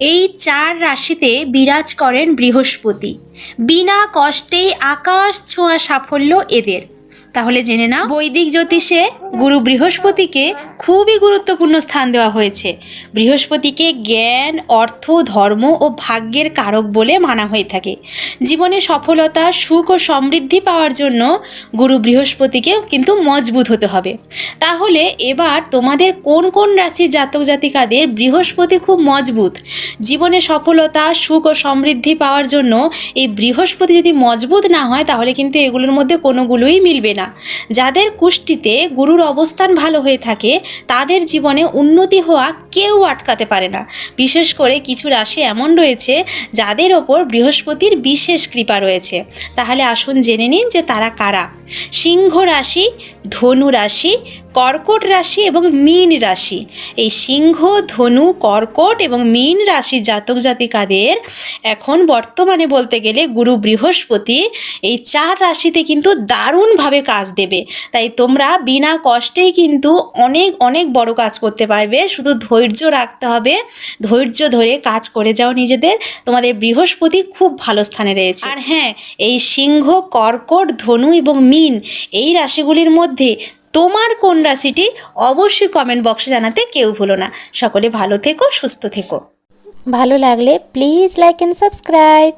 এই চার রাশিতে বিরাজ করেন বৃহস্পতি। বিনা কষ্টেই আকাশ ছোঁয়া সাফল্য এদের। তাহলে জেনে না বৈদিক জ্যোতিষে গুরু বৃহস্পতিকে খুবই গুরুত্বপূর্ণ স্থান দেওয়া হয়েছে। বৃহস্পতিকে জ্ঞান, অর্থ, ধর্ম ও ভাগ্যের কারক বলে মানা হয়ে থাকে। জীবনে সফলতা, সুখ ও সমৃদ্ধি পাওয়ার জন্য গুরু বৃহস্পতিকে কিন্তু মজবুত হতে হবে। তাহলে এবার তোমাদের কোন কোন রাশির জাতক জাতিকাদের বৃহস্পতি খুব মজবুত? জীবনে সফলতা, সুখ ও সমৃদ্ধি পাওয়ার জন্য এই বৃহস্পতি যদি মজবুত না হয়, তাহলে কিন্তু এগুলোর মধ্যে কোনোগুলোই মিলবে না। যাদের কুষ্টিতে গুরুর অবস্থান ভালো হয়ে থাকে, তাদের জীবনে উন্নতি হওয়া কেউ আটকাতে পারে না। বিশেষ করে কিছু রাশি এমন রয়েছে, যাদের ওপর বৃহস্পতির বিশেষ কৃপা রয়েছে। তাহলে আসুন জেনে নিন যে তারা কারা। সিংহ রাশি, ধনু রাশি, কর্কট রাশি এবং মীন রাশি। এই সিংহ, ধনু, কর্কট এবং মীন রাশি জাতক জাতিকাদের এখন বর্তমানে বলতে গেলে গুরু বৃহস্পতি এই চার রাশিতে কিন্তু দারুণভাবে কাজ দেবে। তাই তোমরা বিনা কষ্টেই কিন্তু অনেক অনেক বড় কাজ করতে পারবে। শুধু ধৈর্য রাখতে হবে। ধৈর্য ধরে কাজ করে যাও নিজেদের। তোমাদের বৃহস্পতি খুব ভালো স্থানে রয়েছে। আর হ্যাঁ এই সিংহ, কর্কট, ধনু এবং মীন এই রাশিগুলির মধ্যে তোমার কোন রাশিটি? অবশ্যই কমেন্ট বক্সে জানাতে কেউ ভুলো না। সকলে ভালো থেকো, সুস্থ থেকো। ভালো লাগলে প্লিজ লাইক অ্যান্ড সাবস্ক্রাইব